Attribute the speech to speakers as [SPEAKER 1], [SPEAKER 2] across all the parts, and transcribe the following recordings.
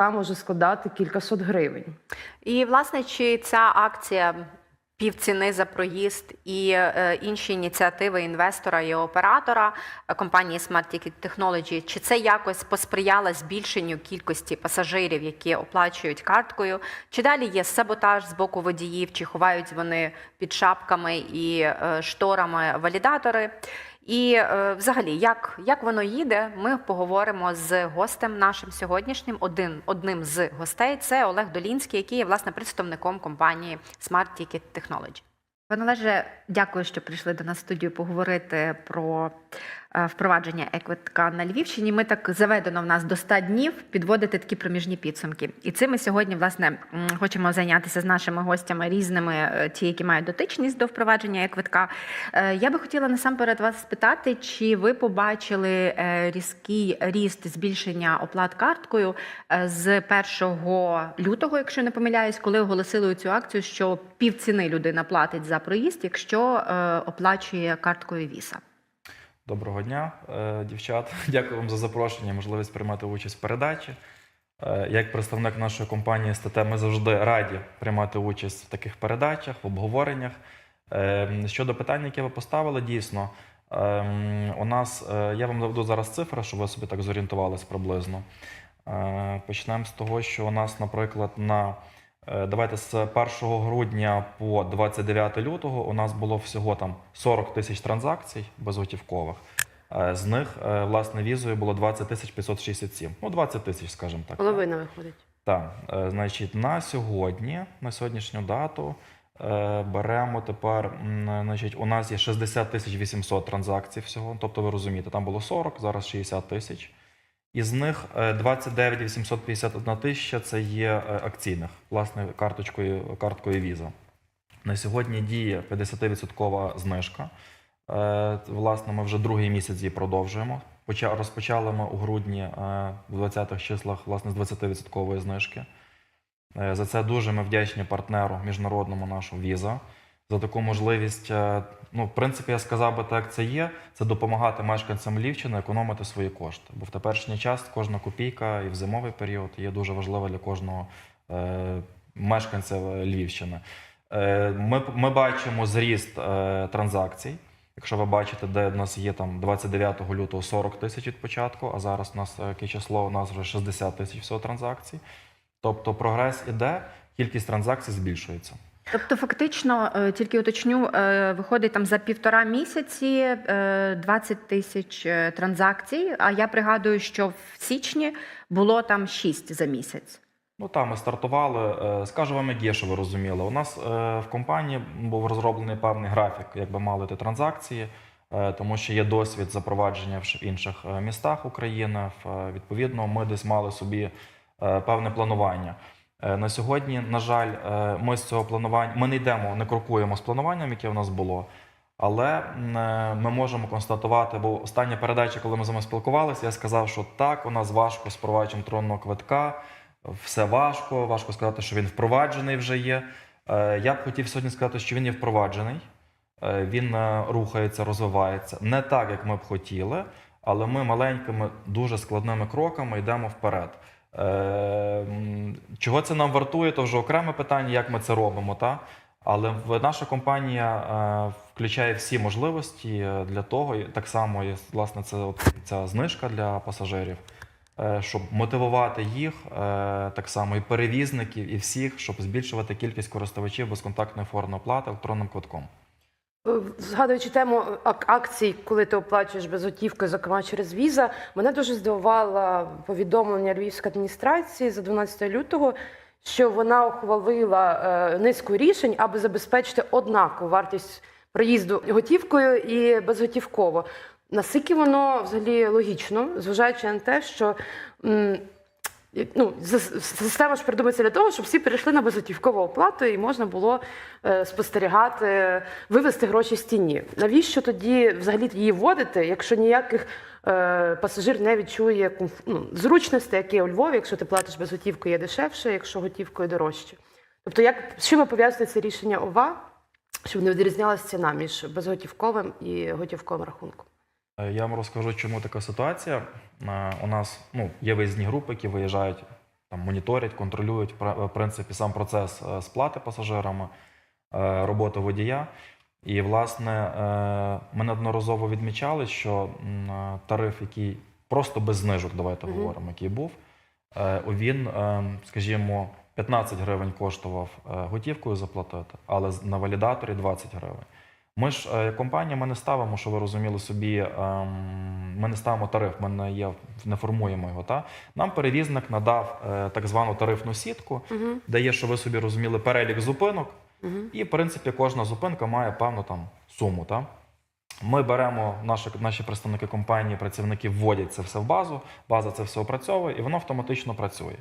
[SPEAKER 1] може складати кількасот гривень.
[SPEAKER 2] І власне, чи ця акція півціни за проїзд і е, інші ініціативи інвестора і оператора е, компанії Smart Ticket Technology, чи це якось посприяло збільшенню кількості пасажирів, які оплачують карткою? Чи далі є саботаж з боку водіїв, чи ховають вони під шапками і е, шторами валідатори? І е, взагалі, як, як воно їде, ми поговоримо з гостем нашим сьогоднішнім. Один, одним з гостей це Олег Долінський, який є власне представником компанії Smart Ticket Technology. Пане Олеже, дякую, що прийшли до нас в студію поговорити про впровадження еквитка на Львівщині. Ми так заведено в нас до 100 днів підводити такі проміжні підсумки. І цим ми сьогодні власне хочемо зайнятися з нашими гостями різними, е, ті, які мають дотичність до впровадження еквитка. Е, Я би хотіла насамперед вас спитати, чи ви побачили е, різкий ріст збільшення оплат карткою е, з 1 лютого, якщо не помиляюсь, коли оголосили цю акцію, що півціни людина платить за проїзд, якщо е, оплачує карткою віса.
[SPEAKER 3] Доброго дня, е, дівчат. Дякую вам за запрошення, можливість приймати участь в передачі. Е, Як представник нашої компанії СТТ, ми завжди раді приймати участь в таких передачах, в обговореннях. Е, Щодо питань, які ви поставили, дійсно, ем, у нас я вам наведу зараз цифри, щоб ви собі так зорієнтувалися приблизно. Почнемо з того, що у нас, наприклад, на Давайте з 1 грудня по 29 лютого у нас було всього там 40 тисяч транзакцій безготівкових. Е, З них, е, власне, візою було 20 тисяч 567. Ну, 20 тисяч, скажімо так.
[SPEAKER 1] Половина виходить.
[SPEAKER 3] Так, е, значить, на сьогодні, на сьогоднішню дату, е, беремо тепер, значить, у нас є 60 тисяч 800 транзакцій всього. Тобто, ви розумієте, там було 40, зараз 60 тисяч. Із них е, 29 851 тисяча це є е, акційних, власне, карточкою, карткою Visa. На сьогодні діє 50% знижка. Е, Власне, ми вже другий місяць її продовжуємо. Поча- Розпочали ми у грудні е, в 20-х числах власне, з 20% знижки. Е, За це дуже ми вдячні партнеру міжнародному нашому Visa за таку можливість. Ну, в принципі, я сказав би так, це є. Це допомагати мешканцям Львівщини економити свої кошти. Бо в теперішній час кожна копійка і в зимовий період є дуже важлива для кожного е, мешканця Львівщини. Е, ми, ми бачимо зріст е, транзакцій. Якщо ви бачите, де в нас є там 29 лютого 40 тисяч від початку, а зараз у нас е, яке число, у нас вже 60 тисяч всього транзакцій. Тобто прогрес іде, кількість транзакцій збільшується.
[SPEAKER 2] Тобто, фактично, е, тільки уточню, е, виходить там за півтора місяці е, 20 тисяч е, транзакцій. А я пригадую, що в січні було там 6 за місяць.
[SPEAKER 3] Ну там ми стартували. Скажу вам, як є, що ви розуміли. У нас в компанії був розроблений певний графік, як би мали йти транзакції, тому що є досвід запровадження в інших містах України. Відповідно, ми десь мали собі певне планування. Е, На сьогодні, на жаль, е, ми з цього планування ми не йдемо, не крокуємо з плануванням, яке у нас було. Але е, ми можемо констатувати, бо остання передача, коли ми з вами спілкувалися, я сказав, що так, у нас важко з впровадженням тронного квитка, все важко, важко сказати, що він впроваджений вже є. Я б хотів сьогодні сказати, що він є впроваджений, він рухається, розвивається. Не так, як ми б хотіли, але ми маленькими, дуже складними кроками йдемо вперед. Е, м, Чого це нам вартує, то вже окреме питання, як ми це робимо. Та? Але наша компанія е, включає всі можливості е, для того, і так само є власне це от, ця знижка для пасажирів, е, щоб мотивувати їх, так само і перевізників, і всіх, щоб збільшувати кількість користувачів безконтактної форми оплати електронним квитком.
[SPEAKER 1] Е, Згадуючи тему ак- акцій, коли ти оплачуєш безготівкою, зокрема через віза, мене дуже здивувало повідомлення Львівської адміністрації за 12 лютого, що вона ухвалила е, низку рішень, аби забезпечити однакову вартість проїзду готівкою і безготівково. Наскільки воно взагалі логічно, зважаючи на те, що ну, система ж придумається для того, щоб всі перейшли на безготівкову оплату і можна було е, спостерігати, вивести гроші з тіні. Навіщо тоді взагалі її вводити, якщо ніяких е, пасажир не відчує ну, зручності, які у Львові, якщо ти платиш безготівкою, є дешевше, якщо готівкою дорожче. Тобто, як з чим ви пов'язуєте це рішення ОВА, щоб не відрізнялася ціна між безготівковим і готівковим рахунком?
[SPEAKER 3] Е, Я вам розкажу, чому така ситуація. Е, У нас ну, є виїзні групи, які виїжджають там моніторять, контролюють в принципі сам процес е, сплати пасажирами, роботи водія. І, власне, ми неодноразово відмічали, що тариф, який просто без знижок, давайте
[SPEAKER 1] Мгм.
[SPEAKER 3] говоримо, який був, він, скажімо, 15 гривень коштував готівкою заплатити, але на валідаторі 20 гривень. Ми ж е, як компанія, ми не ставимо, що ви розуміли собі, ем, ми не ставимо тариф, ми не, є, не формуємо його. Та? Нам перевізник надав е, так звану тарифну сітку,
[SPEAKER 1] Угу.
[SPEAKER 3] де є, що ви собі розуміли, перелік зупинок,
[SPEAKER 1] Угу.
[SPEAKER 3] і, в принципі, кожна зупинка має певну там суму. Та? Ми беремо, наші, наші представники компанії, працівники вводять це все в базу, база це все опрацьовує, і воно автоматично працює.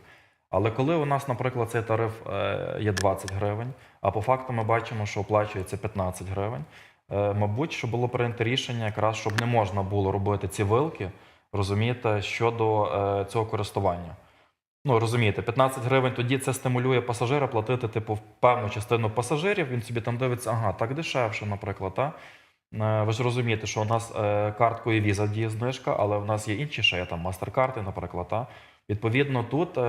[SPEAKER 3] Але коли у нас, наприклад, цей тариф е, є 20 гривень, а по факту ми бачимо, що оплачується 15 гривень, е, мабуть, що було прийнято рішення, якраз щоб не можна було робити ці вилки, розумієте, щодо е, цього користування. Ну, розумієте, 15 гривень тоді це стимулює пасажира платити, типу, певну частину пасажирів. Він собі там дивиться, ага, так дешевше, наприклад. Та? Ви ж розумієте, що у нас карткою віза діє знижка, але в нас є інші ще є там мастер-карти, наприклад. Та? Відповідно, тут, е,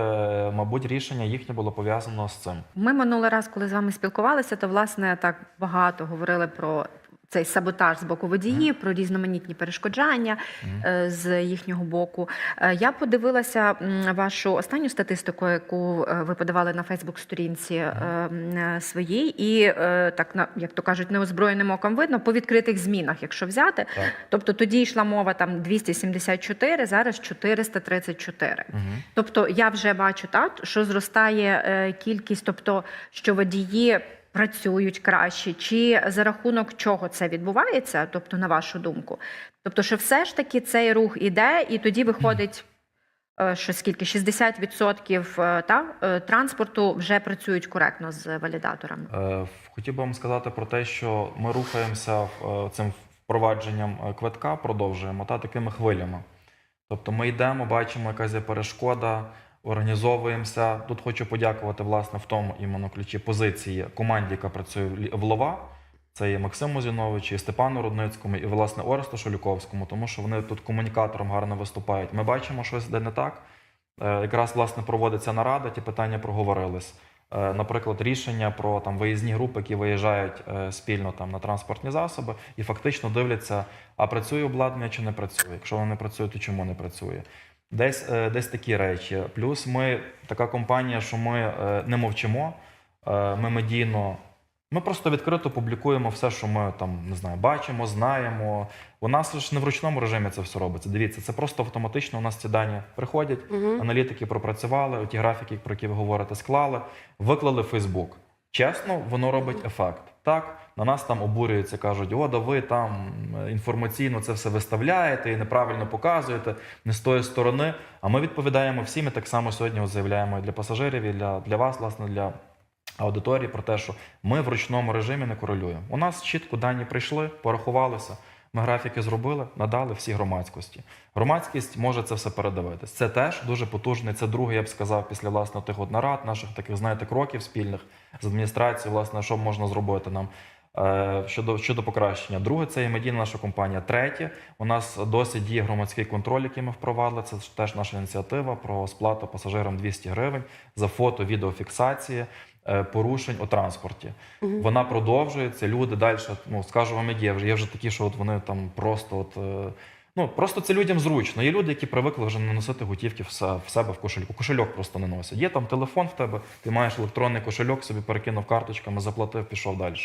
[SPEAKER 3] мабуть, рішення їхнє було пов'язано з цим.
[SPEAKER 2] Ми минулий раз, коли з вами спілкувалися, то власне так багато говорили про цей саботаж з боку водіїв, про різноманітні перешкоджання е, з їхнього боку. Е, Я подивилася вашу останню статистику, яку е, ви подавали на Фейсбук-сторінці своїй, і так на як то кажуть, неозброєним оком видно по відкритих змінах, якщо взяти.
[SPEAKER 3] Так.
[SPEAKER 2] Тобто тоді йшла мова там 274, зараз 434.
[SPEAKER 3] Угу.
[SPEAKER 2] Тобто я вже бачу так, що зростає кількість, тобто що водії працюють краще, чи за рахунок чого це відбувається, тобто, на вашу думку. Тобто, що все ж таки цей рух іде, і тоді виходить. е, Що скільки 60% е, та, е, транспорту вже працюють коректно з валідаторами.
[SPEAKER 3] Хотів би вам сказати про те, що ми рухаємося цим впровадженням квитка, продовжуємо та такими хвилями. Тобто ми йдемо, бачимо, якась є перешкода, організовуємося. Тут хочу подякувати власне в тому іменно ключі позиції команді, яка працює в Лова. Це є Максиму Зіновичу, і Степану Рудницькому, і власне Оресту Шолюковському, тому що вони тут комунікатором гарно виступають. Ми бачимо, щось де не так. Е, Якраз власне проводиться нарада, ті питання проговорились. Е, Наприклад, рішення про там виїзні групи, які виїжджають е, спільно там на транспортні засоби, і фактично дивляться, а працює обладнання чи не працює. Якщо воно не працює, то чому не працює? Десь, е, десь такі речі. Плюс ми така компанія, що ми е, не мовчимо. Е, Ми медійно, ми просто відкрито публікуємо все, що ми там не знаю, бачимо, знаємо. У нас ж не в ручному режимі це все робиться. Дивіться, це просто автоматично. У нас ці дані приходять.
[SPEAKER 1] Угу.
[SPEAKER 3] Аналітики пропрацювали, ті графіки, про які ви говорите, склали, виклали в Фейсбук. Чесно, воно робить ефект. Так, на нас там обурюються, кажуть, о, да ви там е, інформаційно це все виставляєте і неправильно показуєте, не з тої сторони. А ми відповідаємо всім і так само сьогодні заявляємо і для пасажирів, і для, для вас, власне, для аудиторії про те, що ми в ручному режимі не корелюємо. У нас чітко дані прийшли, порахувалися. Ми графіки зробили, надали всі громадськості. Громадськість може це все передивитись. Це теж дуже потужний. Це другий, я б сказав, після власне тих от нарад, наших таких, знаєте, кроків спільних з адміністрацією, власне, що можна зробити нам щодо, щодо покращення. Друге, це є медійна наша компанія. Третє, у нас досі діє громадський контроль, який ми впровадили. Це теж наша ініціатива про сплату пасажирам 200 гривень за фото, відеофіксації е, порушень у транспорті. Вона продовжується. Люди далі, ну скажу вам, є вже є вже такі, що от вони там просто от. е, Ну, просто це людям зручно. Є люди, які привикли вже не носити готівки в себе в кошельку. Кошельок просто не носять. Є там телефон в тебе, ти маєш електронний кошельок, собі перекинув карточками, заплатив, пішов далі.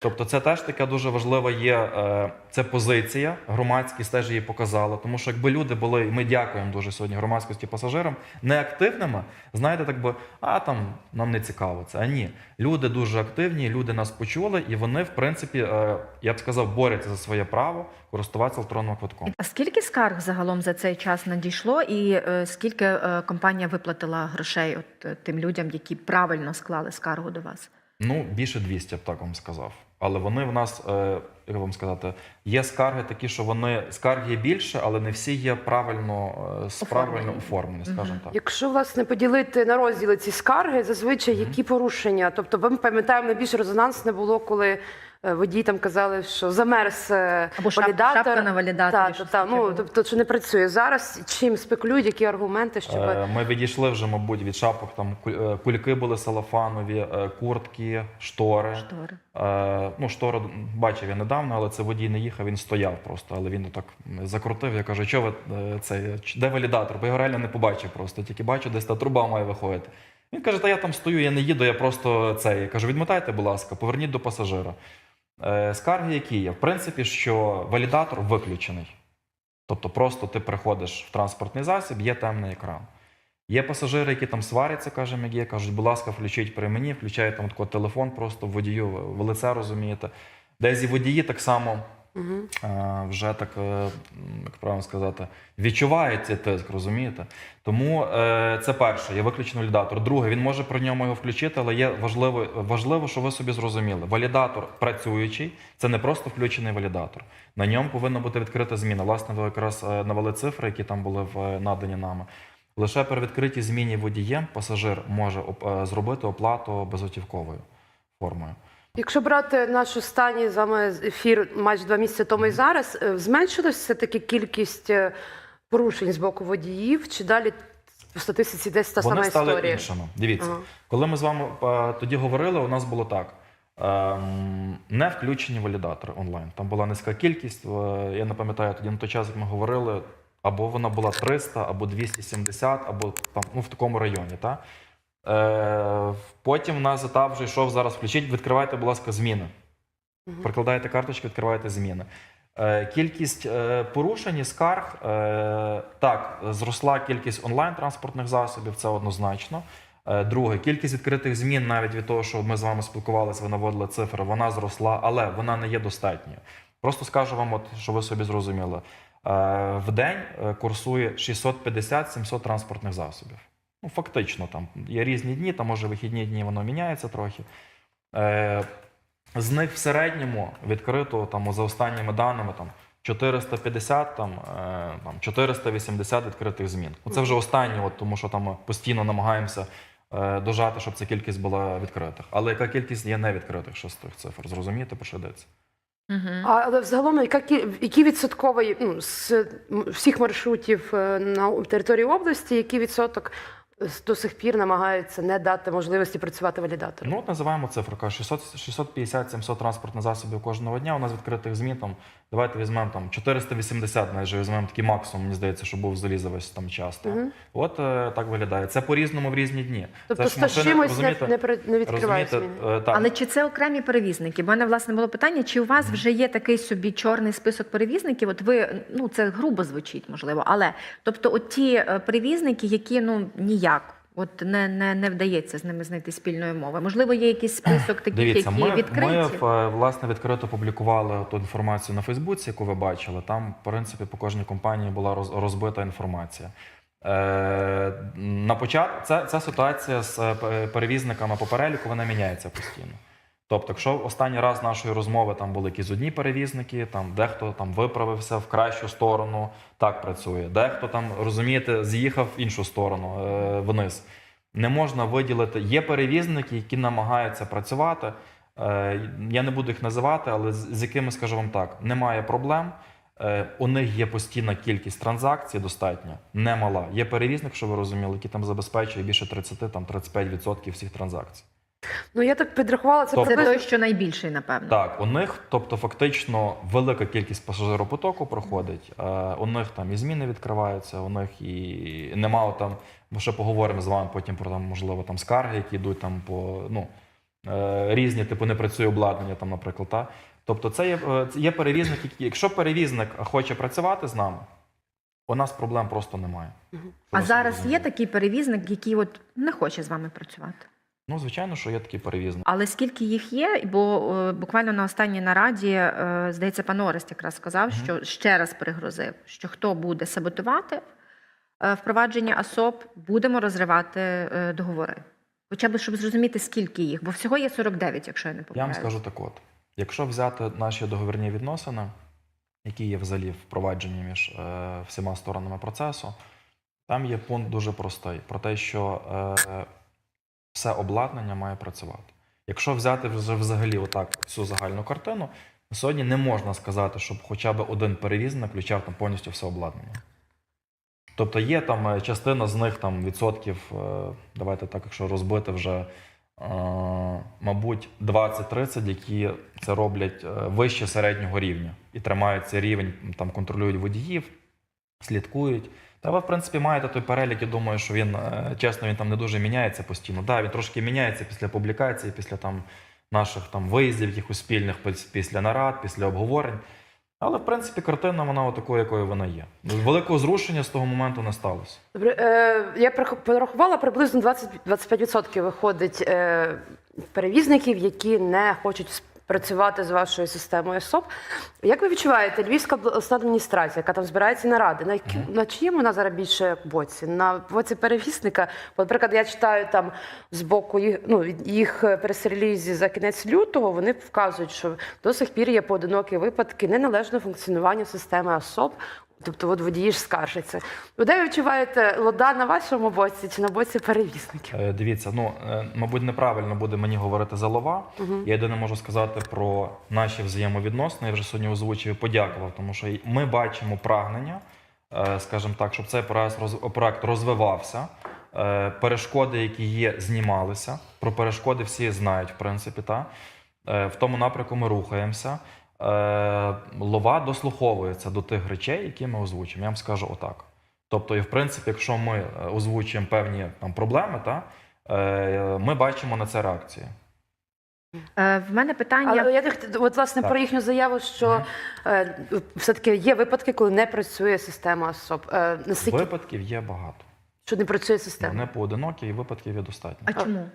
[SPEAKER 3] Тобто, це теж така дуже важлива є е, це позиція. Громадськість теж її показала. Тому що якби люди були, і ми дякуємо дуже сьогодні громадськості пасажирам, неактивними, знаєте, так би, а там нам не цікаво це. А ні, люди дуже активні, люди нас почули, і вони, в принципі, е, я б сказав, борються за своє право користуватися електронним квитком.
[SPEAKER 2] А скільки скарг загалом за цей час надійшло, і е, скільки компанія виплатила грошей от тим людям, які правильно склали скаргу до вас?
[SPEAKER 3] Ну, більше 200, я б так вам сказав. Але вони в нас, е, як вам сказати, є скарги такі, що вони скарги є більше, але не всі є правильно, справильно
[SPEAKER 2] Оформлені.
[SPEAKER 3] правильно оформлені, скажімо так.
[SPEAKER 1] Якщо власне поділити на розділи ці скарги, зазвичай які порушення? Тобто, ми пам'ятаємо, найбільш резонансне було, коли е, водії там казали, що замерз е,
[SPEAKER 2] Або
[SPEAKER 1] валідатор.
[SPEAKER 2] шапка на валідаторі,
[SPEAKER 1] Так,
[SPEAKER 2] щось
[SPEAKER 1] та,
[SPEAKER 2] таке
[SPEAKER 1] ну,
[SPEAKER 2] було.
[SPEAKER 1] тобто, що не працює. Зараз чим спекулюють, які аргументи, щоб...
[SPEAKER 3] Е, Ми відійшли вже, мабуть, від шапок. Там куль- е, кульки були салафанові, е, куртки, штори.
[SPEAKER 2] Штори.
[SPEAKER 3] Е, ну, штору бачив я недавно, але це водій не їхав, він стояв просто. Але він так закрутив. Я кажу, що ви е, це, де валідатор? Бо я його реально не побачив просто. Тільки бачу, десь та труба має виходити. Він каже, та я там стою, я не їду, я просто це. Я кажу, відмотайте, будь ласка, поверніть до пасажира. Е, скарги, які є? В принципі, що валідатор виключений. Тобто просто ти приходиш в транспортний засіб, є темний екран. Є пасажири, які там сваряться, каже Мегія, кажуть, будь ласка, включіть при мені, включає там тако телефон просто водію в лице, розумієте. Десь і водії так само Е, вже так, е, як правильно сказати, відчувають цей тиск, розумієте? Тому е, це перше, є виключений валідатор. Друге, він може при ньому його включити, але є важливо, важливо, що ви собі зрозуміли. Валідатор працюючий, це не просто включений валідатор. На ньому повинна бути відкрита зміна. Власне, ви якраз е, навели цифри, які там були надані нами. Лише при відкритій зміні водієм пасажир може зробити оплату безготівковою формою.
[SPEAKER 1] Якщо брати наш останній з вами ефір майже два місяці тому і зараз, е, зменшилась все-таки кількість е, порушень з боку водіїв, чи далі в статистиці десь та
[SPEAKER 3] Вони
[SPEAKER 1] сама
[SPEAKER 3] стали
[SPEAKER 1] історія?
[SPEAKER 3] іншими. Дивіться,
[SPEAKER 1] Ага.
[SPEAKER 3] коли ми з вами е, тоді говорили, у нас було так. ем, Не включені валідатори онлайн. Там була низька кількість. Я не пам'ятаю тоді на той час, як ми говорили, або вона була 300, або 270, або там ну, в такому районі. Та? Е, Потім в нас етап вже йшов зараз. Включіть, відкривайте, будь ласка, зміни. Прикладаєте карточки, відкриваєте зміни. Е, Кількість е, порушень і скарг так, зросла кількість онлайн-транспортних засобів, це однозначно. Друге, кількість відкритих змін, навіть від того, що ми з вами спілкувалися, ви наводили цифри, вона зросла, але вона не є достатньою. Просто скажу вам, от, щоб ви собі зрозуміли. В день курсує 650-700 транспортних засобів. Ну, фактично, там є різні дні, там може вихідні дні воно міняється трохи. Е, з них в середньому відкрито там за останніми даними там 450, там, е, там 480 відкритих змін. Ну, Це вже останні, от, тому що там ми постійно намагаємося е, дожати, щоб ця кількість була відкритих. Але яка кількість є невідкритих що з тих цифр? Зрозумієте, про що йдеться?
[SPEAKER 2] Угу.
[SPEAKER 1] А, але взагалом, яка кі- який відсотковий ну, з всіх маршрутів е, на території області, який відсоток до сих пір намагаються не дати можливості працювати валідатором?
[SPEAKER 3] Ну, от називаємо цифру. кажу, 600 650-700 транспортних засобів кожного дня. У нас відкритих змін там. Давайте візьмемо там 480, навіть візьмемо такий максимум, мені здається, що був взагалі за весь там час. так.
[SPEAKER 1] Мгм.
[SPEAKER 3] От е, так виглядає. Це по-різному в різні дні.
[SPEAKER 1] Тобто
[SPEAKER 3] це ж машини,
[SPEAKER 1] чимось не, не, не відкривають зміни.
[SPEAKER 3] е, так.
[SPEAKER 2] Але чи це окремі перевізники? Бо мене власне було питання, чи у вас вже є такий собі чорний список перевізників? От ви ну це грубо звучить, можливо, але тобто, от ті е, перевізники, які ну ніяк. От не, не, не вдається з ними знайти спільної мови. Можливо, є якийсь список таких,
[SPEAKER 3] Дивіться,
[SPEAKER 2] які
[SPEAKER 3] ми,
[SPEAKER 2] відкриті.
[SPEAKER 3] ми власне відкрито публікували ту інформацію на Фейсбуці, яку ви бачили. Там, в принципі, по кожній компанії була роз- розбита інформація. Е, на початку це, ця ситуація з е, перевізниками по переліку вона міняється постійно. Тобто, якщо останній раз нашої розмови там були якісь одні перевізники, там дехто там виправився в кращу сторону, так працює. Дехто там, розумієте, з'їхав в іншу сторону е, вниз. Не можна виділити. Є перевізники, які намагаються працювати. Е, я не буду їх називати, але з, з якими скажу вам так, немає проблем. Е, у них є постійна кількість транзакцій достатня, немала. Є перевізник, що ви розуміли, який там забезпечує більше 30 там 35% всіх транзакцій.
[SPEAKER 1] Ну я так підрахувала це
[SPEAKER 3] Тобто-
[SPEAKER 2] Це той, що найбільший, напевно.
[SPEAKER 3] Так, у них, тобто, фактично, велика кількість пасажиропотоку проходить. Е, у них там і зміни відкриваються, у них і немає там. Ми ще поговоримо з вами потім про там, можливо, там скарги, які йдуть там по ну, е, різні, типу, не працює обладнання, там, наприклад. Та? Тобто, це є, е, це є перевізник, який, якщо перевізник хоче працювати з нами, у нас проблем просто немає.
[SPEAKER 1] Мгм.
[SPEAKER 3] Щоб
[SPEAKER 2] А зараз є такий перевізник, який от не хоче з вами працювати.
[SPEAKER 3] Ну, звичайно, що є такі перевізники.
[SPEAKER 2] Але скільки їх є? Бо е, буквально на останній нараді, е, здається, пан Орест якраз сказав,
[SPEAKER 3] Мгм.
[SPEAKER 2] що ще раз пригрозив, що хто буде саботувати е, впровадження АСОП, будемо розривати е, договори. Хоча б щоб зрозуміти, скільки їх, бо всього є 49, якщо я не
[SPEAKER 3] Я вам
[SPEAKER 2] помиляюсь.
[SPEAKER 3] скажу так от: якщо взяти наші договірні відносини, які є взагалі впроваджені між е, всіма сторонами процесу, там є пункт дуже простий про те, що е, все обладнання має працювати. Якщо взяти вже взагалі отак всю загальну картину, на сьогодні не можна сказати, щоб хоча б один перевізник включав там повністю все обладнання. Тобто є там е, частина з них там відсотків, е, давайте так, якщо розбити вже, е, мабуть, 20-30, які це роблять вище середнього рівня і тримають цей рівень, там контролюють водіїв, слідкують. Та ви, в принципі, маєте той перелік, я думаю, що він, е, чесно, він там не дуже міняється постійно. Да, він трошки міняється після публікації, після там наших там виїздів, якихось спільних, після нарад, після обговорень. Але, в принципі, картина вона такою, якою вона є. Великого зрушення з того моменту не сталося.
[SPEAKER 1] Добре, е, я порахувала, приблизно 20-25% виходить е, перевізників, які не хочуть працювати з вашою системою СОП. Як ви відчуваєте, Львівська обласна адміністрація, яка там збирається наради, на, які, на чиєму вона зараз більше боці? На боці перевісника? Бо, наприклад, я читаю там з боку їх, ну, їх прес-релізі за кінець лютого, вони вказують, що до сих пір є поодинокі випадки неналежного функціонування системи АСОП. Тобто от водії ж скаржаться. Ви де відчуваєте лода на вашому боці чи на боці перевізників?
[SPEAKER 3] Е, Дивіться, ну е, мабуть, неправильно буде мені говорити за лова. Я єдине можу сказати про наші взаємовідносини. Я вже сьогодні озвучив і подякував, тому що ми бачимо прагнення, е, скажімо так, щоб цей проект роз- проект розвивався. Е, Перешкоди, які є, знімалися. Про перешкоди всі знають, в принципі, та Е, в тому напрямку ми рухаємося. Е, Лова дослуховується до тих речей, які ми озвучимо. Я вам скажу отак. Тобто, і в принципі, якщо ми е, озвучуємо певні там проблеми, та, е, ми бачимо на це реакції.
[SPEAKER 2] Е, В мене питання.
[SPEAKER 1] Але я от власне
[SPEAKER 3] Так.
[SPEAKER 1] про їхню заяву, що е, все-таки є випадки, коли не працює система. Е, наскільки
[SPEAKER 3] Випадків є багато.
[SPEAKER 1] що не працює система?
[SPEAKER 3] Вони поодинокі, і випадків є достатньо.
[SPEAKER 2] А чому?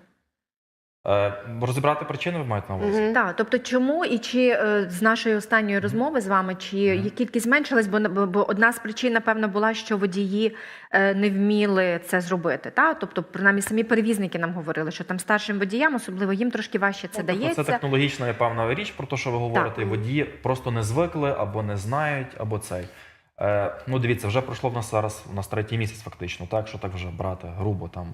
[SPEAKER 3] Е, розібрати причини ви маєте на увазі?
[SPEAKER 2] Так, тобто, чому і чи е, з нашої останньої розмови з вами, чи є кількість зменшилась, бо, одна з причин, напевно, була, що водії е, не вміли це зробити. Та? Тобто, принаймні, самі перевізники нам говорили, що там старшим водіям, особливо їм трошки важче це
[SPEAKER 3] Ну,
[SPEAKER 2] дається.
[SPEAKER 3] Це технологічна певна річ, про те, що ви говорите, і водії просто не звикли або не знають, або цей. Е, ну, дивіться, вже пройшло в нас зараз у нас третій місяць, фактично, так, що так вже брати грубо там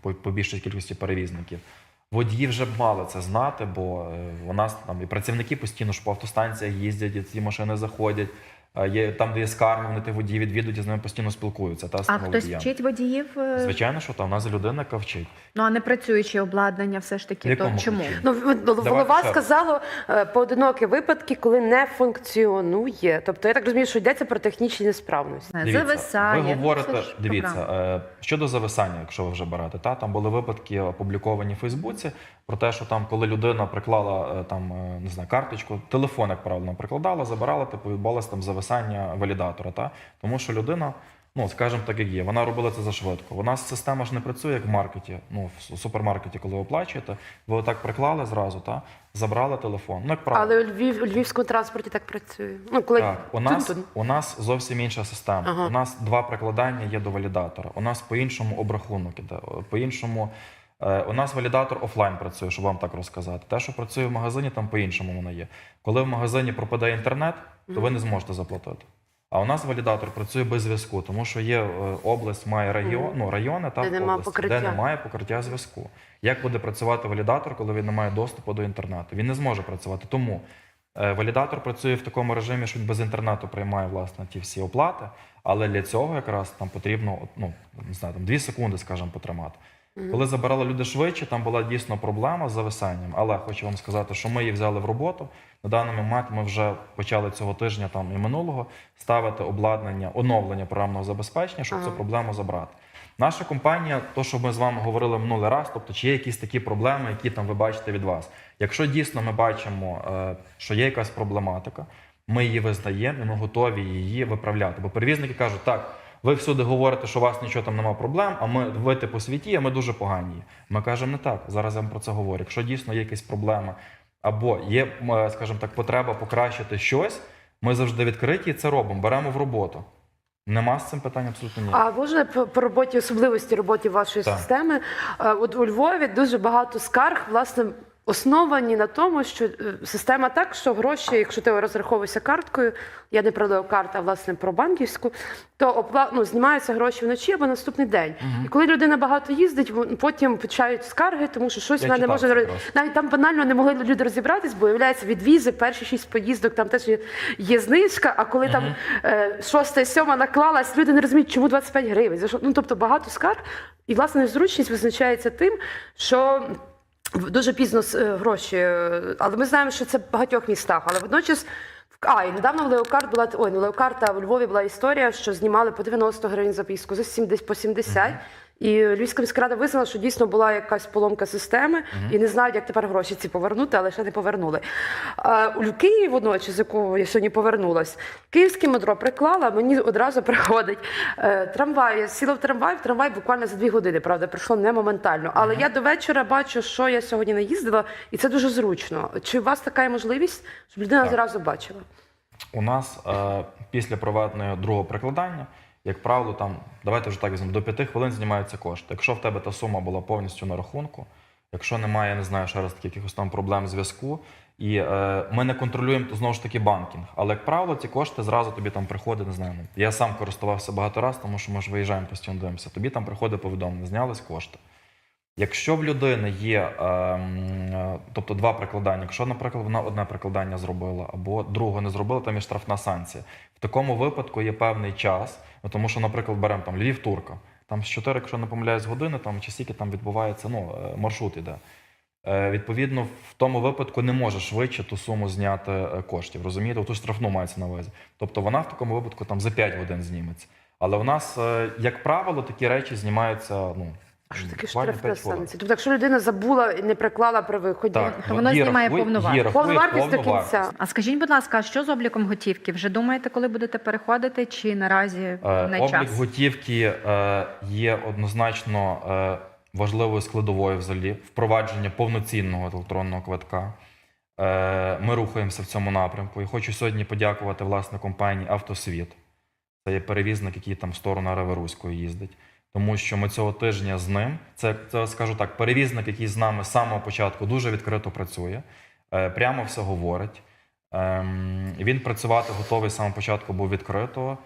[SPEAKER 3] по, по більшій кількості перевізників. Водії вже б мали це знати, бо е, у нас там і працівники постійно ж по автостанціях їздять, і ці машини заходять. Е, Є там, де є скарги, вони тих водіїв відвідують і з ними постійно спілкуються. Та, з
[SPEAKER 2] А хтось
[SPEAKER 3] водіями.
[SPEAKER 2] вчить водіїв? е,
[SPEAKER 3] Звичайно, що там у нас людина, яка вчить.
[SPEAKER 2] Ну а не працюючи обладнання, все ж таки,
[SPEAKER 3] Якому
[SPEAKER 2] то чому?
[SPEAKER 1] Ну, голова
[SPEAKER 3] ще
[SPEAKER 1] сказала е, поодинокі випадки, коли не функціонує. Тобто я так розумію, що йдеться про технічні несправності.
[SPEAKER 2] Не
[SPEAKER 3] Дивіться,
[SPEAKER 2] зависає.
[SPEAKER 3] Ви
[SPEAKER 2] ну,
[SPEAKER 3] говорите,
[SPEAKER 2] це ж
[SPEAKER 3] дивіться,
[SPEAKER 2] програма.
[SPEAKER 3] е, щодо зависання, якщо ви вже берете, та там були випадки опубліковані в Фейсбуці про те, що там, коли людина приклала там не знаю, карточку, телефон, як правильно, прикладала, забирала, типу відбулося там зависання валідатора. Та? Тому що людина, ну скажімо так, як є, вона робила це зашвидко. Вона система ж не працює як в маркеті. Ну, в супермаркеті, коли ви оплачуєте, ви отак приклали зразу, та забрали телефон. Ну, як правило.
[SPEAKER 1] Але у Львів у львівському транспорті так працює. Ну коли
[SPEAKER 3] Так, у нас, у нас зовсім інша система.
[SPEAKER 1] Ага.
[SPEAKER 3] У нас два прикладання є до валідатора. У нас по-іншому обрахунок іде. По-іншому е, у нас валідатор офлайн працює, щоб вам так розказати. Те, що працює в магазині, там по-іншому воно є. Коли в магазині пропадає інтернет, то ви не зможете заплатити. А у нас валідатор працює без зв'язку, тому що є е, область, має район, ну, райони та
[SPEAKER 1] Де
[SPEAKER 3] області, де немає покриття зв'язку. Як буде працювати валідатор, коли він не має доступу до інтернету? Він не зможе працювати. Тому Е, Валідатор працює в такому режимі, що він без інтернету приймає власне ті всі оплати, але для цього якраз там потрібно от, ну, не знаю, там 2 секунди, скажімо, потримати. Коли забирали люди швидше, там була дійсно проблема з зависанням. Але хочу вам сказати, що ми її взяли в роботу. На даний момент ми вже почали цього тижня там і минулого ставити обладнання, оновлення програмного забезпечення, щоб
[SPEAKER 1] Ага.
[SPEAKER 3] цю проблему забрати. Наша компанія, то, що ми з вами говорили минулий раз, тобто чи є якісь такі проблеми, які там ви бачите від вас. Якщо дійсно ми бачимо, е, що є якась проблематика, ми її визнаємо і ми готові її виправляти. Бо перевізники кажуть, так, ви всюди говорите, що у вас нічого там немає проблем, а ми ви типу світі, а ми дуже погані. Ми кажемо не так. Зараз я вам про це говорю. Якщо дійсно є якась проблема, або є, е, скажімо так, потреба покращити щось, ми завжди відкриті і це робимо, беремо в роботу. Нема з цим питань абсолютно ніякого.
[SPEAKER 1] А можна по, по роботі особливості роботи вашої
[SPEAKER 3] Так.
[SPEAKER 1] системи? Е, От у Львові дуже багато скарг, власне. Основані на тому, що е, система так, що гроші, якщо ти розраховуєшся карткою, я не про леокарт, а власне про банківську, то опла... ну, знімаються гроші вночі або наступний день. І коли людина багато їздить, потім почають скарги, тому що щось
[SPEAKER 3] Я
[SPEAKER 1] вона не може роз- навіть там банально не могли люди розібратись, бо виявляється від візи перші шість поїздок там теж є, знижка. А коли там е, шоста і сьома наклалась, люди не розуміють, чому 25 гривень. За що? Ну тобто багато скарг, і власне незручність визначається тим, що. Дуже пізно е, гроші, е, але ми знаємо, що це в багатьох містах. Але водночас, а і недавно в Леокарт була ой, не леокарта а в Львові була історія, що знімали по 90 гривень за піску за 70, по 70. І Львівська міська рада визнала, що дійсно була якась поломка системи, і не знають, як тепер гроші ці повернути, але ще не повернули. А, у Києві водночас, з якого я сьогодні повернулась, київське метро приклала, мені одразу приходить е, трамвай. Я сіла в трамвай, в трамвай буквально за дві години, правда, пройшло не моментально. Але я до вечора бачу, що я сьогодні не їздила, і це дуже зручно. Чи у вас така є можливість, щоб людина
[SPEAKER 3] Так.
[SPEAKER 1] зразу бачила?
[SPEAKER 3] У нас е, після проведення другого прикладання, як правило, там давайте вже так візьмемо, до 5 хвилин знімаються кошти. Якщо в тебе та сума була повністю на рахунку, якщо немає, не знаю, ще раз таки якихось там проблем зв'язку, і е, ми не контролюємо знову ж таки банкінг. Але як правило, ці кошти зразу тобі там приходять, не знаю. ну, Я сам користувався багато разів, тому що ми ж виїжджаємо постійно дивимося. Тобі там приходить повідомлення, знялись кошти. Якщо в людини є, ем, тобто два прикладання, якщо, наприклад, вона одне прикладання зробила або друге не зробила, там є штрафна санкція. В такому випадку є певний час, ну, тому що, наприклад, беремо там Львів Турка, там з 4, якщо не помиляюсь, години, там чи скільки там відбувається, ну, е, маршрут іде. Е, Відповідно, в тому випадку не може швидше ту суму зняти е, коштів. Розумієте, ту штрафну мається на увазі. Тобто вона в такому випадку там за 5 годин зніметься. Але у нас, як правило, такі речі знімаються ну,
[SPEAKER 1] А що таке штрафна санкція? Тобто, якщо людина забула і не приклала при виході,
[SPEAKER 3] Так,
[SPEAKER 2] То воно
[SPEAKER 3] її
[SPEAKER 2] знімає
[SPEAKER 3] рахує-
[SPEAKER 2] повну вартість.
[SPEAKER 3] рахує
[SPEAKER 1] повну вартість до
[SPEAKER 3] повну
[SPEAKER 1] кінця.
[SPEAKER 2] А скажіть, будь ласка, а що з обліком готівки? Вже думаєте, коли будете переходити, чи наразі
[SPEAKER 3] Е,
[SPEAKER 2] не
[SPEAKER 3] Облік
[SPEAKER 2] час?
[SPEAKER 3] готівки е, є однозначно е, важливою складовою взагалі впровадження повноцінного електронного квитка. Е, Ми рухаємося в цьому напрямку. І хочу сьогодні подякувати власне компанії Автосвіт. Це є перевізник, який там в сторону Реверуської їздить. Тому що ми цього тижня з ним, це, це скажу так, перевізник, який з нами з самого початку дуже відкрито працює, е, прямо все говорить. Ем, Він працювати готовий з самого початку був відкрито.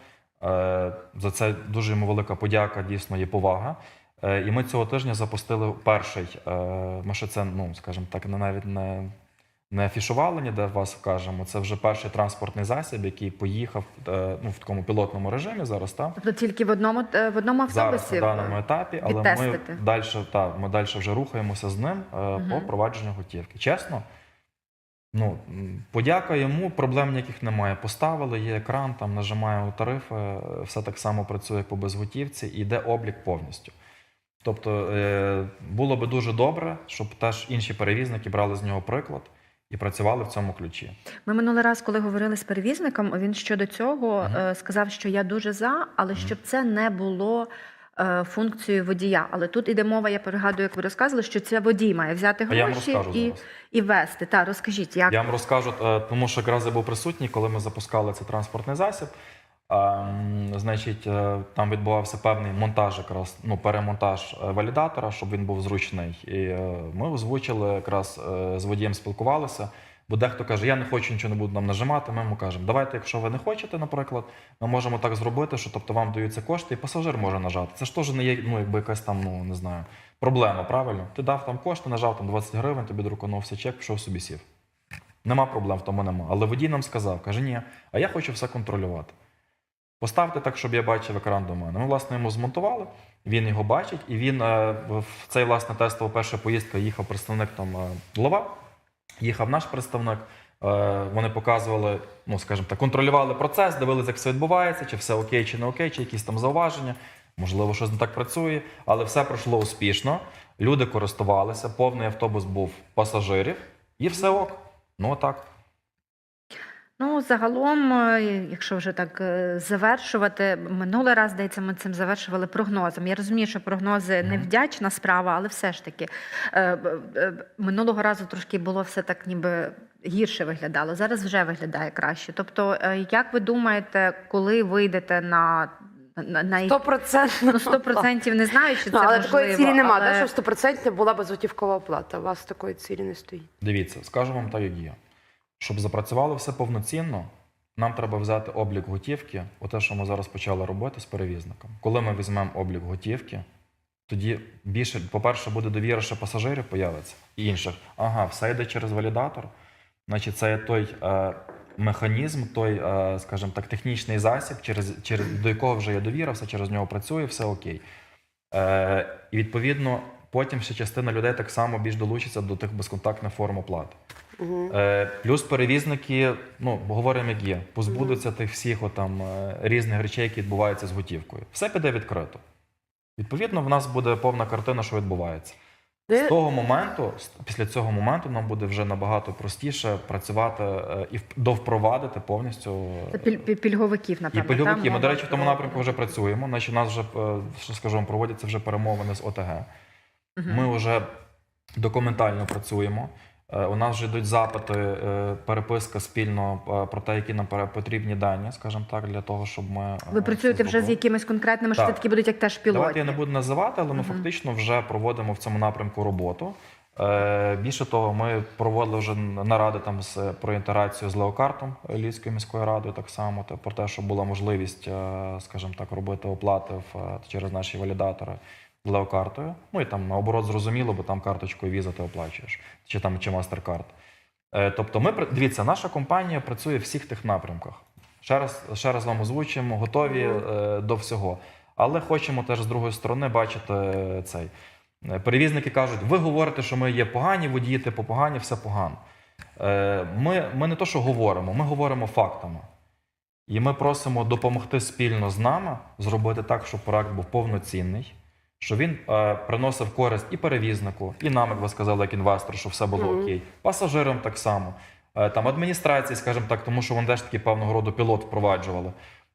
[SPEAKER 3] Е, За це дуже йому велика подяка, дійсно є повага. Е, І ми цього тижня запустили перший. Ми ще це, ну скажімо так, не навіть не, не афішували ніде вас кажемо. Це вже перший транспортний засіб, який поїхав е, ну, в такому пілотному режимі зараз. Так?
[SPEAKER 2] Тобто тільки в одному е, в одному
[SPEAKER 3] Зараз
[SPEAKER 2] автобусі?
[SPEAKER 3] на даному етапі, але ми далі, та, ми далі вже рухаємося з ним е, по провадженню готівки. Чесно, ну, подяка йому, проблем ніяких немає. Поставили, є екран, там нажимаємо тарифи, е, все так само працює по безготівці, і йде облік повністю. Тобто е, було би дуже добре, щоб теж інші перевізники брали з нього приклад і працювали в цьому ключі.
[SPEAKER 2] Ми минулий раз, коли говорили з перевізником, він щодо цього е, сказав, що я дуже за, але щоб це не було. Функцію Функцією водія, але тут іде мова, я пригадую, як ви розказували, що це водій має взяти гроші і,
[SPEAKER 3] зараз.
[SPEAKER 2] і вести. Та розкажіть, як
[SPEAKER 3] Я вам розкажу, е, тому що якраз я був присутній, коли ми запускали цей транспортний засіб. Значить, е, там відбувався певний монтаж, якраз ну перемонтаж е, валідатора, щоб він був зручний. І е, ми озвучили якраз з водієм спілкувалися. Бо дехто каже, я не хочу нічого не буду нам нажимати. Ми йому кажемо, давайте, якщо ви не хочете, наприклад, ми можемо так зробити, що тобто вам даються кошти, і пасажир може нажати. Це ж теж не є ну, якби якась там, ну не знаю, проблема, правильно? Ти дав там кошти, нажав там 20 гривень, тобі друканувся чек, пішов собі сів. Нема проблем, в тому нема. Але водій нам сказав, каже, ні, а я хочу все контролювати. Поставте так, щоб я бачив екран до мене. Ми, власне, йому змонтували, він його бачить, і він е, в цей, власне, тестова перша поїздка їхав представник там е, Лова, їхав наш представник. Е, Вони показували, ну скажімо так, контролювали процес, дивилися, як все відбувається, чи все окей, чи не окей, чи якісь там зауваження. Можливо, щось не так працює, але все пройшло успішно. Люди користувалися, повний автобус був пасажирів, і все ок. Ну так.
[SPEAKER 2] Ну, загалом, е, якщо вже так е, завершувати, минулий раз, здається, ми цим завершували прогнозом. Я розумію, що прогнози невдячна справа, але все ж таки е, минулого разу трошки було все так, ніби гірше виглядало. Зараз вже виглядає краще. Тобто, як ви думаєте, коли вийдете на На, на,
[SPEAKER 1] Стопроцентно.
[SPEAKER 2] ну, 100% не знаю, чи це
[SPEAKER 1] Ну, але
[SPEAKER 2] можливо.
[SPEAKER 1] такої цілі немає,
[SPEAKER 2] але...
[SPEAKER 1] да, що стопроцентно була безготівкова оплата. У вас такої цілі не стоїть.
[SPEAKER 3] Дивіться, скажу вам так, як є. Щоб запрацювало все повноцінно, нам треба взяти облік готівки, оте, що ми зараз почали робити з перевізником. Коли ми візьмемо облік готівки, тоді більше, по-перше, буде довіра, що пасажирів появиться і інших. Ага, все йде через валідатор. Значить, це той е, механізм, той, е, скажімо так, технічний засіб, через, через, до якого вже є довіра, все через нього працює, все окей. Е, і відповідно, потім ще частина людей так само більш долучиться до тих безконтактних форм оплати.
[SPEAKER 1] Угу.
[SPEAKER 3] Е, плюс перевізники, ну говоримо, як є, позбудуться тих всіх отам, е, різних речей, які відбуваються з готівкою. Все піде відкрито. Відповідно, в нас буде повна картина, що відбувається. З того моменту, з- після цього моменту, нам буде вже набагато простіше працювати е, і в- довпровадити повністю.
[SPEAKER 2] Це піль- піль- пільговиків,
[SPEAKER 3] І
[SPEAKER 2] напевно.
[SPEAKER 3] пільговики. Ми, до речі, в тому напрямку вже працюємо. Значить, у нас вже е, що скажу вам, проводяться вже перемовини з ОТГ. Ми вже документально працюємо. Е, У нас вже йдуть запити, е, переписка спільно е, про те, які нам потрібні дані, скажімо так, для того, щоб ми
[SPEAKER 2] Ви працюєте вже з якимись конкретними, що такі будуть як теж
[SPEAKER 3] Давайте я не буду називати, але ми
[SPEAKER 2] Мгм.
[SPEAKER 3] фактично вже проводимо в цьому напрямку роботу. Більше того, ми проводили вже наради там з про інтеграцію з Леокартом Львівською міською радою, так само про те, щоб була можливість, скажімо так, робити оплати в, через наші валідатори Леокартою. Ну і там наоборот зрозуміло, бо там карточкою Visa ти оплачуєш, чи там чи MasterCard. Е, Тобто, ми дивіться, наша компанія працює в всіх тих напрямках. Ще раз, ще раз вам озвучуємо, готові е, до всього. Але хочемо теж з другої сторони бачити е, цей. Перевізники кажуть, ви говорите, що ми є погані, водії типу погані, все погано. Ми, ми не то, що говоримо, ми говоримо фактами. І ми просимо допомогти спільно з нами зробити так, щоб проект був повноцінний, щоб він е, приносив користь і перевізнику, і нам, як ви сказали, як інвестору, щоб все було окей, пасажирам так само, е, там адміністрації, скажімо так, тому що вони теж такий певного роду пілот впроваджували.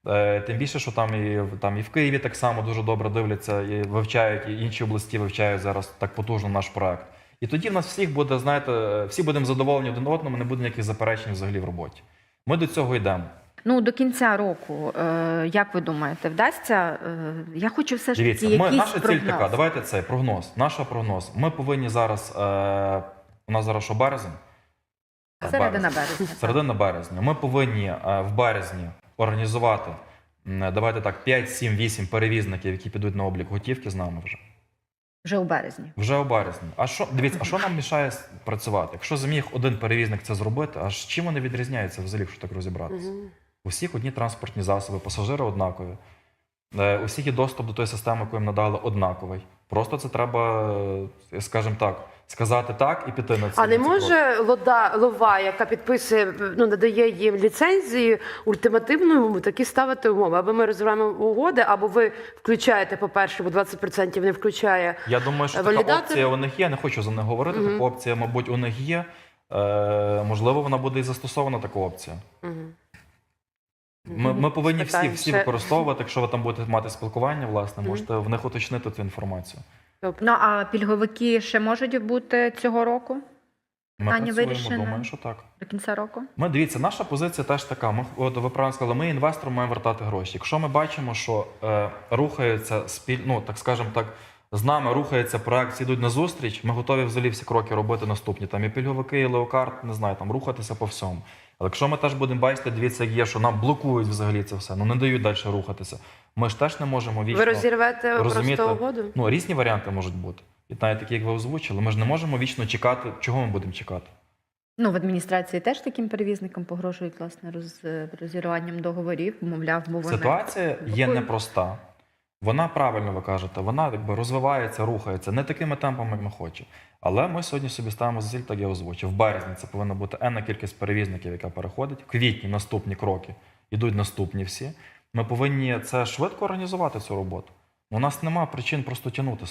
[SPEAKER 3] Е, Тим більше, що там і, там і в Києві так само дуже добре дивляться і вивчають, і інші області вивчають зараз так потужно наш проект. І тоді в нас всіх буде, знаєте, е, всі будемо задоволені один одному, не буде ніяких заперечень взагалі в роботі. Ми до цього йдемо.
[SPEAKER 2] Ну, до кінця року, е, як ви думаєте, вдасться? Е, я хочу все ж таки
[SPEAKER 3] Дивіться, ми,
[SPEAKER 2] якийсь
[SPEAKER 3] наша
[SPEAKER 2] прогноз.
[SPEAKER 3] ціль така. Давайте цей прогноз. Наша прогноз. Ми повинні зараз. Е, у нас зараз що березень?
[SPEAKER 2] Середина березня.
[SPEAKER 3] Середина березня. Ми повинні е, в березні організувати. м, Давайте так, 5, 7, 8 перевізників, які підуть на облік готівки з нами вже.
[SPEAKER 2] Вже у березні.
[SPEAKER 3] Вже у березні. А що дивіться, а що нам мішає с- працювати? Якщо зміг один перевізник це зробити, а чим вони відрізняються взагалі, якщо так розібратися?
[SPEAKER 1] Угу.
[SPEAKER 3] У всіх одні транспортні засоби, пасажири однакові. Е, У всіх є доступ до тої системи, яку їм надали, однаковий. Просто це треба, е, скажімо так, сказати так і піти на це.
[SPEAKER 1] А не може лода лова, яка підписує, ну надає їм ліцензії, ультимативно такі ставити умови. Або ми розриваємо угоди, або ви включаєте, по-перше, бо 20% не включає.
[SPEAKER 3] Я думаю, що така опція у них є. Я не хочу за них говорити.
[SPEAKER 1] Мгм.
[SPEAKER 3] Така опція, мабуть, у них є. Е, можливо, вона буде і застосована така опція.
[SPEAKER 1] Угу.
[SPEAKER 3] Ми, ми повинні всі, всі
[SPEAKER 1] ще.
[SPEAKER 3] використовувати. Якщо ви там будете мати спілкування, власне,
[SPEAKER 1] Мгм.
[SPEAKER 3] можете в них уточнити цю інформацію.
[SPEAKER 2] Ну а пільговики ще можуть бути цього року,
[SPEAKER 3] Ми
[SPEAKER 2] Питання
[SPEAKER 3] працюємо,
[SPEAKER 2] вирішено.
[SPEAKER 3] думаю, що так.
[SPEAKER 2] до кінця року?
[SPEAKER 3] Ми дивіться, наша позиція теж така. Ми от ви правильно сказали, ми інвесторам маємо вертати гроші. Якщо ми бачимо, що е, рухається спіль, ну так скажемо так, з нами рухається проект, всі йдуть на зустріч, ми готові взагалі всі кроки робити наступні. Там і пільговики, і леокарт, не знаю, там рухатися по всьому. Але якщо ми теж будемо бачити, дивіться, як є, що нам блокують взагалі це все, ну не дають далі рухатися. Ми ж теж не можемо вічно
[SPEAKER 1] Ви розірвете
[SPEAKER 3] розумієте?
[SPEAKER 1] просто угоду?
[SPEAKER 3] Ну різні варіанти можуть бути. І навіть такі, як ви озвучили, ми ж не можемо вічно чекати, чого ми будемо чекати.
[SPEAKER 2] Ну, в адміністрації теж таким перевізникам погрожують власне роз, розірванням договорів, мовляв, бо вони
[SPEAKER 3] Ситуація є непроста. Вона правильно ви кажете, вона якби розвивається, рухається не такими темпами, як ми хочемо. Але ми сьогодні собі ставимо за ціль, так я озвучив. В березні це повинна бути енна кількість перевізників, яка переходить. В квітні наступні кроки йдуть наступні всі. Ми повинні це швидко організувати цю роботу. У нас немає причин просто тягнути.